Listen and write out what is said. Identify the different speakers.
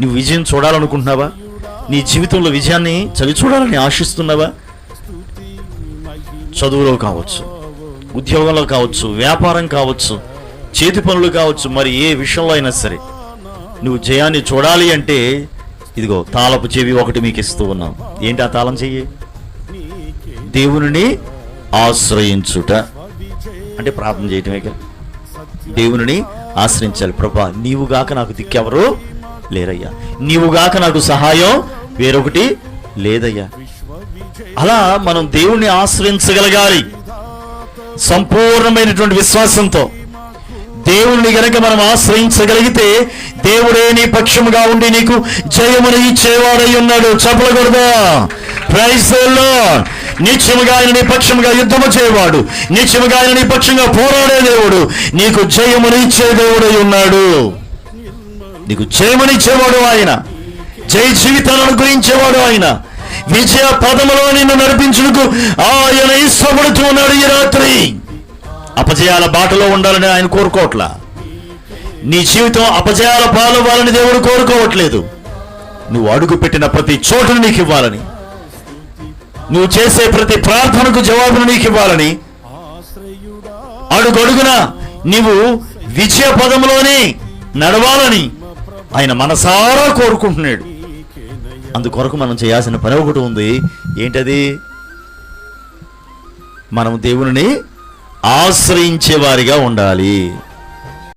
Speaker 1: నువ్వు విజయం చూడాలనుకుంటున్నావా? నీ జీవితంలో విజయాన్ని చవి చూడాలని ఆశిస్తున్నావా? చదువులో కావచ్చు ఉద్యోగంలో కావచ్చు వ్యాపారం కావచ్చు చేతి పనులు కావచ్చు మరి ఏ విషయంలో అయినా సరే నువ్వు జయాన్ని చూడాలి అంటే ఇదిగో తాళపు చెవి ఒకటి మీకు ఇస్తూ ఉన్నాం. ఏంటి ఆ తాళం చెయ్యి? దేవుని ఆశ్రయించుట. అంటే ప్రార్థన చేయటమే కదా. దేవుని ఆశ్రయించాలి. ప్రభా నీవుగాక నాకు దిక్కెవరు లేరయ్యా నీవుగాక నాకు సహాయం వేరొకటి లేదయ్యా. అలా మనం దేవుణ్ణి ఆశ్రయించగలగాలి. సంపూర్ణమైనటువంటి విశ్వాసంతో. దేవుణ్ణి గనక మనం ఆశ్రయించగలిగితే దేవుడే నీ పక్షముగా ఉండి నీకు జయమును ఇచ్చేవాడై ఉన్నాడు. చెప్పలకూడదా ప్రైజ్ నిత్యముగా ఆయన నీ పక్షముగా యుద్ధము చేయవాడు. నిత్యముగా ఆయన నిపక్షంగా పోరాడే దేవుడు. నీకు జయమును ఇచ్చే దేవుడై ఉన్నాడు. నీకు జయమనిచ్చేవాడు ఆయన. జయ జీవితాలను అనుగ్రహించేవాడు ఆయన. విజయ పదములో నిన్ను నడిపించుటకు ఆయన ఇష్టపడుతూ ఉన్నాడు ఈ రాత్రి. అపజయాల బాటలో ఉండాలని ఆయన కోరుకోవట్లా? నీ జీవితం అపజయాల పాలవ్వాలని దేవుడు కోరుకోవట్లేదు. నువ్వు అడుగు పెట్టిన ప్రతి చోటును నీకు ఇవ్వాలని. నువ్వు చేసే ప్రతి ప్రార్థనకు జవాబును నీకు ఇవ్వాలని. అడుగడుగున నీవు విజయ పదంలోనే నడవాలని. ఆయన మనసారా కోరుకుంటున్నాడు. అందుకొరకు మనం చేయాల్సిన పని ఒకటి ఉంది. ఏంటది? మనం దేవుని ఆశ్రయించే వారిగా ఉండాలి.